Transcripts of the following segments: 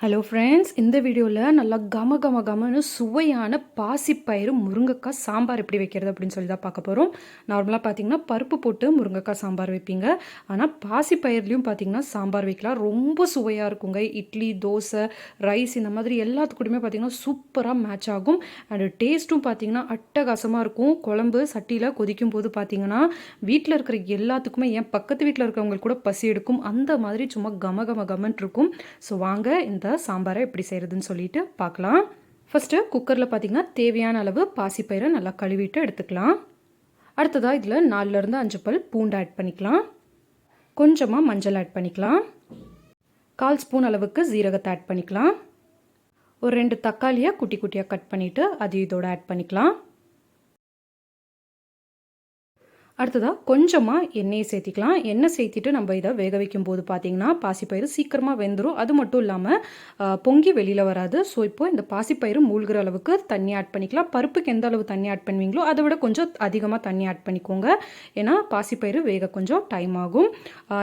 Hello friends இந்த வீடியோவில் நல்லா கம கம கமன்னு சுவையான பாசிப்பயிறு முருங்கைக்காய் சாம்பார் எப்படி வைக்கிறது அப்படின்னு சொல்லி தான் பார்க்க போகிறோம் நார்மலாக பார்த்தீங்கன்னா பருப்பு போட்டு முருங்கைக்காய் சாம்பார் வைப்பீங்க. ஆனால் பாசிப்பயிர்லேயும் பார்த்தீங்கன்னா சாம்பார் வைக்கலாம். ரொம்ப சுவையாக இருக்குங்க. இட்லி தோசை ரைஸ் இந்த மாதிரி எல்லாத்துக்கூடயுமே பார்த்தீங்கன்னா சூப்பராக மேட்ச் ஆகும். அண்டு டேஸ்ட்டும் பார்த்தீங்கன்னா அட்டகாசமாக இருக்கும். குழம்பு சட்டியில் கொதிக்கும் போது பார்த்தீங்கன்னா வீட்டில் இருக்கிற எல்லாத்துக்குமே என் பக்கத்து வீட்டில் இருக்கிறவங்களுக்கு கூட பசி எடுக்கும். அந்த மாதிரி சும்மா கம கம கமன் இருக்கும். ஸோ வாங்க இந்த சாம்பாரை எப்படி செய்கிறதுன்னு சொல்லிட்டு பார்க்கலாம். ஃபஸ்ட்டு குக்கரில் பார்த்தீங்கன்னா தேவையான அளவு பாசிப்பயிரை நல்லா கழுவிட்டு எடுத்துக்கலாம். அடுத்ததாக இதில் நாலுலேருந்து அஞ்சு பல் பூண்டு ஆட் பண்ணிக்கலாம். கொஞ்சமாக மஞ்சள் ஆட் பண்ணிக்கலாம். கால் ஸ்பூன் அளவுக்கு ஜீரகத்தை ஆட் பண்ணிக்கலாம். ஒரு ரெண்டு தக்காளியை குட்டி குட்டியாக கட் பண்ணிவிட்டு அது இதோட ஆட் பண்ணிக்கலாம். அடுத்ததாக கொஞ்சமாக எண்ணெயை சேர்த்திக்கலாம். எண்ணெய் சேர்த்திட்டு நம்ம இதை வேக வைக்கும் போது பார்த்திங்கன்னா பாசிப்பயிறு சீக்கிரமாக வெந்துடும் அது மட்டும் இல்லாமல் பொங்கி வெளியில் வராது. ஸோ இப்போ இந்த பாசிப்பயிறு மூழ்கிற அளவுக்கு தண்ணி ஆட் பண்ணிக்கலாம். பருப்புக்கு எந்த அளவு தண்ணி ஆட் பண்ணுவீங்களோ அதை விட கொஞ்சம் அதிகமாக தண்ணி ஆட் பண்ணிக்கோங்க. ஏன்னா பாசிப்பயிறு வேக கொஞ்சம் டைம் ஆகும்.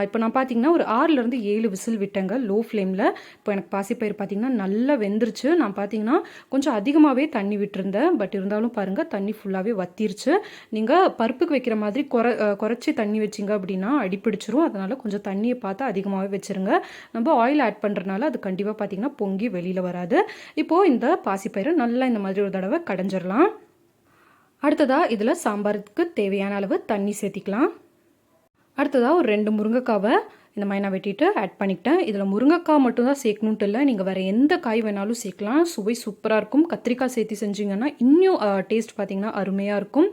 இப்போ நான் பார்த்தீங்கன்னா ஒரு ஆறுலேருந்து ஏழு விசில் விட்டேங்க லோ. ஃப்ளேமில் இப்போ எனக்கு பாசிப்பயிறு பார்த்திங்கன்னா நல்லா வெந்துருச்சு. நான் பார்த்தீங்கன்னா கொஞ்சம் அதிகமாகவே தண்ணி விட்டுருந்தேன். பட் இருந்தாலும் பாருங்கள் தண்ணி ஃபுல்லாகவே வத்திருச்சு. நீங்கள் பருப்புக்கு வைக்கிற மாதிரி குறை குறைச்சி தண்ணி வச்சிங்க அப்படின்னா அடிப்பிடிச்சிரும் அதனால் கொஞ்சம் தண்ணியை பார்த்து அதிகமாகவே வச்சுருங்க. நம்ம ஆயில் ஆட் பண்ணுறதுனால அது கண்டிப்பாக பார்த்திங்கன்னா பொங்கி வெளியில் வராது. இப்போது இந்த பாசிப்பயிறு நல்லா இந்த மாதிரி ஒரு தடவை கடைஞ்சிடலாம் அடுத்ததாக இதில் சாம்பாருக்கு தேவையான அளவு தண்ணி சேர்த்திக்கலாம். அடுத்ததாக ஒரு ரெண்டு முருங்கைக்காவை இந்த மாதிரி நான் வெட்டிட்டு ஆட் பண்ணிக்கிட்டேன். இதில் முருங்கைக்காய் மட்டும்தான் சேர்க்கணுன்ட்டு இல்லை. நீங்கள் வேறு எந்த காய் வேணாலும் சேர்க்கலாம். சுவை சூப்பராக இருக்கும். கத்திரிக்காய் சேர்த்து செஞ்சிங்கன்னா இன்னும் டேஸ்ட் பார்த்திங்கன்னா அருமையாக இருக்கும்.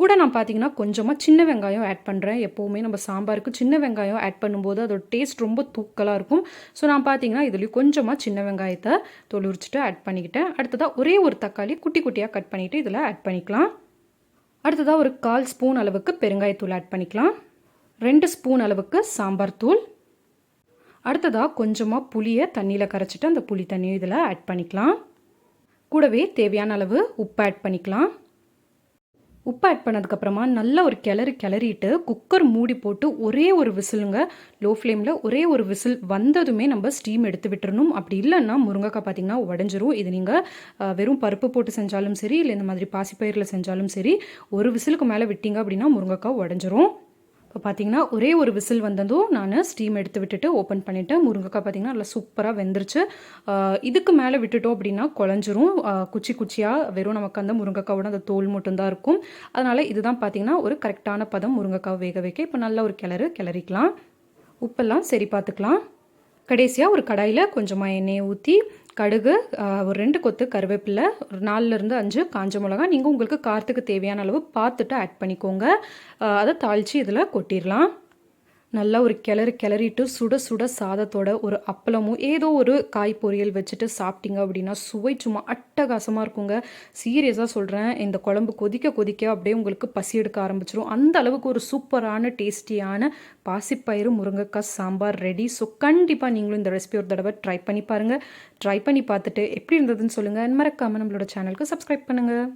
கூட நான் பார்த்தீங்கன்னா கொஞ்சமாக சின்ன வெங்காயம் ஆட் பண்ணுறேன் எப்போவுமே நம்ம சாம்பாருக்கு சின்ன வெங்காயம் ஆட் பண்ணும்போது அதோட டேஸ்ட் ரொம்ப தூக்கலாக இருக்கும். ஸோ நான் பார்த்தீங்கன்னா இதுலேயும் கொஞ்சமாக சின்ன வெங்காயத்தை தொழிற்சிட்டு ஆட் பண்ணிக்கிட்டேன். அடுத்ததாக ஒரே ஒரு தக்காளி குட்டி குட்டியாக கட் பண்ணிவிட்டு இதில் ஆட் பண்ணிக்கலாம். அடுத்ததாக ஒரு கால் ஸ்பூன் அளவுக்கு பெருங்காயத்தூள் ஆட் பண்ணிக்கலாம். ரெண்டு ஸ்பூன் அளவுக்கு சாம்பார் தூள். அடுத்ததாக கொஞ்சமாக புளியை தண்ணியில் கரைச்சிட்டு அந்த புளி தண்ணியை இதில் ஆட் பண்ணிக்கலாம். கூடவே தேவையான அளவு உப்பு ஆட் பண்ணிக்கலாம். உப்பு ஆட் பண்ணதுக்கப்புறமா நல்லா ஒரு கிளறி கிளறிட்டு குக்கர் மூடி போட்டு ஒரே ஒரு விசிலுங்க லோ ஃப்ளேமில் ஒரே ஒரு விசில் வந்ததுமே நம்ம ஸ்டீம் எடுத்து விட்டுறணும். அப்படி இல்லைன்னா முருங்கைக்காய் பார்த்திங்கன்னா உடஞ்சிரும். இது நீங்கள் வெறும் பருப்பு போட்டு செஞ்சாலும் சரி இல்லை இந்த மாதிரி பாசிப்பயிரில் செஞ்சாலும் சரி ஒரு விசிலுக்கு மேலே விட்டிங்க அப்படின்னா முருங்கைக்காய் உடஞ்சிரும். இப்போ பார்த்தீங்கன்னா ஒரே ஒரு விசில் வந்ததும் நான் ஸ்டீம் எடுத்து விட்டுட்டு ஓப்பன் பண்ணிவிட்டேன் முருங்கைக்காய் பார்த்தீங்கன்னா நல்லா சூப்பராக வெந்துருச்சு. இதுக்கு மேலே விட்டுட்டோம் அப்படின்னா குழஞ்சிரும். குச்சி குச்சியாக வெறும் நமக்கு அந்த முருங்கைக்காவோட அந்த தோல் மட்டும்தான் இருக்கும். அதனால் இதுதான் பார்த்தீங்கன்னா ஒரு கரெக்டான பதம் முருங்கைக்காய் வேக வைக்க. இப்போ நல்ல ஒரு கிளறு கிளறிக்கலாம். உப்பெல்லாம் சரி பார்த்துக்கலாம். கடைசியாக ஒரு கடாயில் கொஞ்சமாக எண்ணெயை ஊற்றி கடுகு ஒரு ரெண்டு கொத்து கருவேப்பிலை ஒரு நாலுலேருந்து அஞ்சு காஞ்ச மிளகா. நீங்கள் உங்களுக்கு காரத்துக்கு தேவையான அளவு பார்த்துட்டு ஆட் பண்ணிக்கோங்க. அதை தாளித்து இதில் கொட்டிடலாம். நல்லா ஒரு கிளறு கிளறிட்டு சுட சுட சாதத்தோட ஒரு அப்பளமும் ஏதோ ஒரு காய் பொரியல் வச்சுட்டு சாப்பிட்டீங்க அப்படின்னா சுவை சும்மா அட்டகாசமாக இருக்குங்க. சீரியஸாக சொல்கிறேன் இந்த குழம்பு கொதிக்க கொதிக்க அப்படியே உங்களுக்கு பசி எடுக்க ஆரம்பிச்சிடும் அந்த அளவுக்கு ஒரு சூப்பரான டேஸ்டியான பாசிப்பயிறு முருங்கைக்காய் சாம்பார் ரெடி ஸோ கண்டிப்பாக நீங்களும் இந்த ரெசிபி ஒரு தடவை ட்ரை பண்ணி பாருங்கள் ட்ரை பண்ணி பார்த்துட்டு எப்படி இருந்ததுன்னு சொல்லுங்கள் மறக்காமல் நம்மளோட சேனலுக்கு சப்ஸ்கிரைப் பண்ணுங்கள்